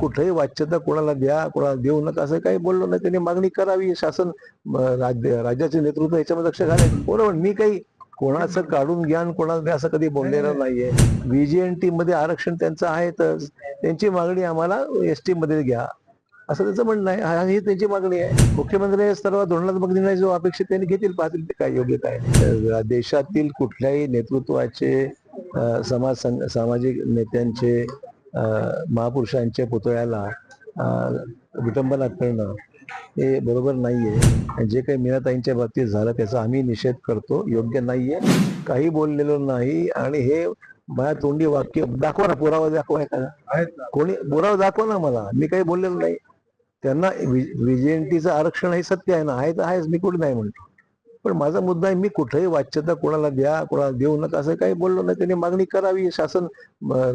कुठेही वाच्यता कोणाला द्या कोणाला देऊ नका असं काही बोललो नाही. त्यांनी मागणी करावी. शासन राज्य राज्याचे नेतृत्व याच्यामध्ये लक्ष घालायचं. बरोबर मी काही कोणाचं काढून घ्या कोणाला द्या असं कधी बोललेलं नाहीये. व्हीजीएनटी मध्ये आरक्षण त्यांचं आहेतच त्यांची मागणी आम्हाला एस टी मध्ये घ्या. असं त्याचं म्हणणं आहे. ही त्यांची मागणी आहे. मुख्यमंत्री सर्व धोरणात्मक निर्णय जो अपेक्षित त्यांनी घेतील पाहतील ते काय योग्य काय देशातील कुठल्याही नेतृत्वाचे समाज सामाजिक नेत्यांचे महापुरुषांच्या पुतळ्याला विटंबना करणं हे बरोबर नाहीये. जे काही मीनाताईंच्या बाबतीत झालं त्याचा आम्ही निषेध करतो. योग्य नाहीये. काही बोललेलो नाही. आणि हे माझ्या तोंडी वाक्य दाखवा ना पुरावा दाखवा एखादा. कोणी पुरावा दाखवा ना मला. मी काही बोललेलो नाही. त्यांना विजयंतीचं आरक्षण हे सत्य आहे ना. आहे तर आहेच. मी कुठे नाही म्हणतो. पण माझा मुद्दा आहे मी कुठेही वाच्यता कोणाला द्या कोणाला देऊ नका असं काही बोललो नाही. त्यांनी मागणी करावी शासन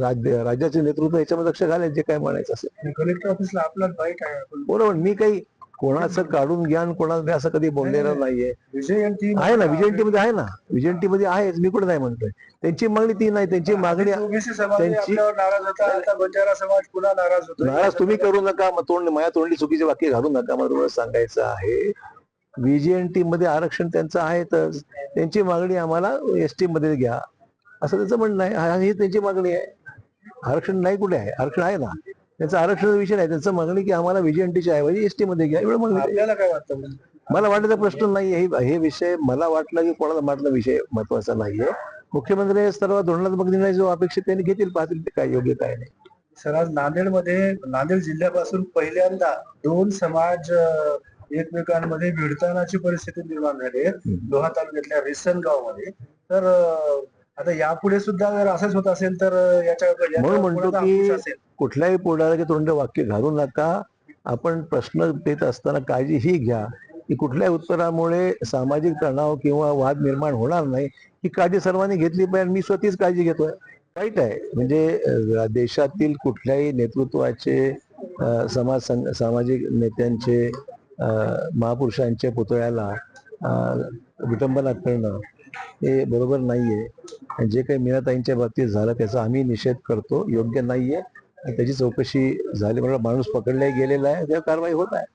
राज्य राज्याचे नेतृत्व याच्यामध्ये लक्ष घालायचं जे काय म्हणायचं असेल. कलेक्टर ऑफिसला आपला आहे बरोबर मी काही कोणाचं काढून आणि कोणाला द्या असं कधी बोललेलं नाहीये. आहे ना विजयंती मध्ये आहे ना. विजयंती मध्ये आहेच मी कुठे नाही म्हणतोय. त्यांची मागणी ती नाही त्यांची मागणी त्यांची- नाराज तुम्ही करू नका मग तोंड माझ्या तोंडी चुकीचे वाक्य घालू नका मला सांगायचं आहे. व्हीजीएनटी मध्ये आरक्षण त्यांचं आहेतच. त्यांची मागणी आम्हाला एस टी मध्ये घ्या. असं त्याचं म्हणणं आहे. हा- त्यांची मागणी आहे. आरक्षण नाही कुठे आहे? आरक्षण आहे ना? त्यांचं आरक्षणाचा विषय नाही. त्यांचं मागणी की आम्हाला व्हीजीएनटीच्या ऐवजी एस टी मध्ये घ्या. एवढं मागणी आहे. आपल्याला काय वाटतं मला वाटतं प्रश्न नाहीये हे हे विषय मला वाटलं की कोणाला वाटलं विषय महत्त्वाचा नाहीये मुख्यमंत्री सर्व धोरणात्मक निर्णय जो अपेक्षित त्यांनी घेतील. पाहतील ते काय योग्य काय नाही. सर आज नांदेडमध्ये नांदेड जिल्ह्यापासून पहिल्यांदा दोन समाज एकमेकांमध्ये भिडतानाची परिस्थिती निर्माण झाली. आहे लोहा तालुक्यातल्या रिसन गावमध्ये. तर आता यापुढे सुद्धा जर असंच होत असेल तर याच्या म्हणतो की- कुठल्याही पुढाऱ्याचे तोंड वाक्य घालू नका. आपण प्रश्न देत असताना काळजी ही घ्या. की कुठल्याही उत्तरामुळे सामाजिक तणाव किंवा वाद निर्माण होणार नाही. ही काळजी सर्वांनी घेतली पाहिजे मी स्वतःच काळजी घेतोय. वाईट आहे. म्हणजे देशातील कुठल्याही नेतृत्वाचे समाज सामाजिक नेत्यांचे महापुरुषांच्या पुतळ्याला अं, विटंबना करणं हे बरोबर नाहीये. आणि जे काही मीनाताईंच्या बाबतीत झालं त्याचा आम्ही निषेध करतो. योग्य नाहीये. त्याची चौकशी झाली म्हणजे माणूस पकडला गेलेला आहे. त्यावर कारवाई होत आहे.